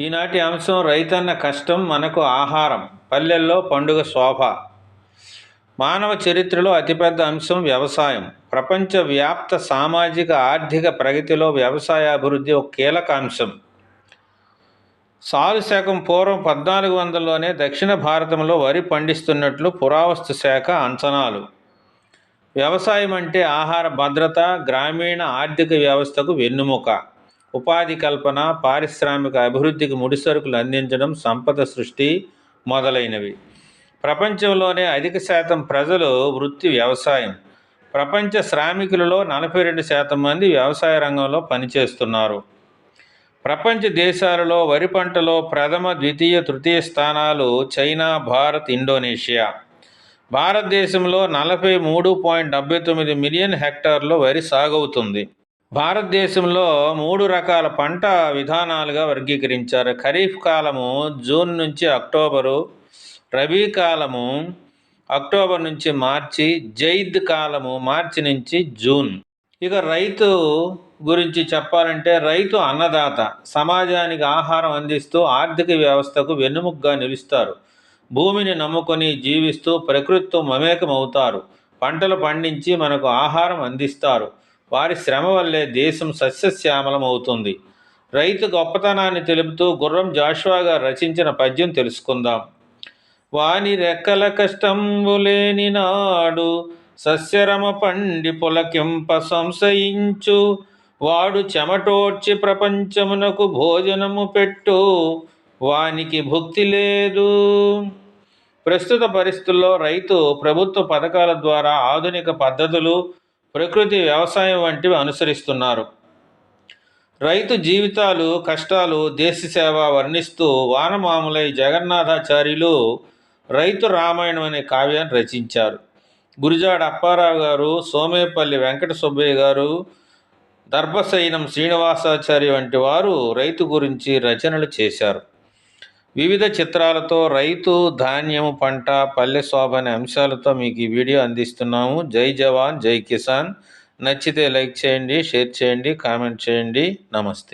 ఈనాటి అంశం రైతన్న కష్టం మనకు ఆహారం పల్లెల్లో పండుగ శోభ. మానవ చరిత్రలో అతిపెద్ద అంశం వ్యవసాయం. ప్రపంచవ్యాప్త సామాజిక ఆర్థిక ప్రగతిలో వ్యవసాయ అభివృద్ధి ఒక కీలక అంశం. సాలు శాఖం పూర్వం పద్నాలుగు వందల్లోనే దక్షిణ భారతంలో వరి పండిస్తున్నట్లు పురావస్తు శాఖ అంచనాలు. వ్యవసాయం అంటే ఆహార భద్రత గ్రామీణ ఆర్థిక వ్యవస్థకు వెన్నుముక. ఉపాధి కల్పన పారిశ్రామిక అభివృద్ధికి ముడిసరుకులు అందించడం సంపద సృష్టి మొదలైనవి. ప్రపంచంలోనే అధిక శాతం ప్రజలు వృత్తి వ్యవసాయం. ప్రపంచ శ్రామికులలో నలభై రెండు శాతం మంది వ్యవసాయ రంగంలో పనిచేస్తున్నారు. ప్రపంచ దేశాలలో వరి పంటలో ప్రథమ ద్వితీయ తృతీయ స్థానాలు చైనా భారత్ ఇండోనేషియా. భారతదేశంలో నలభై మూడు పాయింట్ డెబ్బై తొమ్మిది మిలియన్ హెక్టార్లో వరి సాగవుతుంది భారతదేశంలో మూడు రకాల పంట విధానాలుగా వర్గీకరించారు. ఖరీఫ్ కాలము జూన్ నుంచి అక్టోబరు రబీ కాలము అక్టోబర్ నుంచి మార్చి జైద్ కాలము మార్చి నుంచి జూన్. ఇక రైతు గురించి చెప్పాలంటే రైతు అన్నదాత సమాజానికి ఆహారం అందిస్తూ ఆర్థిక వ్యవస్థకు వెన్నుముగ్గా నిలుస్తారు. భూమిని నమ్ముకొని జీవిస్తూ ప్రకృతితో మమేకమవుతారు. పంటలు పండించి మనకు ఆహారం అందిస్తారు. వారి శ్రమ వల్లే దేశం సస్యశ్యామలం అవుతుంది రైతు గొప్పతనాన్ని తెలుపుతూ గుర్రం జాషువా గారు రచించిన పద్యం తెలుసుకుందాం. వాని రెక్కల కష్టంబులేని నాడు సస్యరమ పండి పులకింప సంశయించు. వాడు చెమటోడ్చి ప్రపంచమునకు భోజనము పెట్టు. వానికి భుక్తి లేదు. ప్రస్తుత పరిస్థితుల్లో రైతు ప్రభుత్వ పథకాల ద్వారా ఆధునిక పద్ధతులు ప్రకృతి వ్యవసాయం వంటివి అనుసరిస్తున్నారు. రైతు జీవితాలు కష్టాలు దేశ సేవ వర్ణిస్తూ వానమాములై జగన్నాథాచార్యులు రైతు రామాయణం అనే కావ్యాన్ని రచించారు. గురిజాడ అప్పారావు గారు సోమేపల్లి వెంకట సుబ్బయ్య గారు దర్భసైనం శ్రీనివాసాచార్య వంటి వారు రైతు గురించి రచనలు చేశారు. వివిధ చిత్రాలతో రైతు ధాన్యము పంట పల్లె శోభ అనే అంశాలతో మీకు ఈ వీడియో అందిస్తున్నాము. జై జవాన్ జై కిసాన్. నచ్చితే లైక్ చేయండి షేర్ చేయండి కామెంట్ చేయండి. నమస్తే.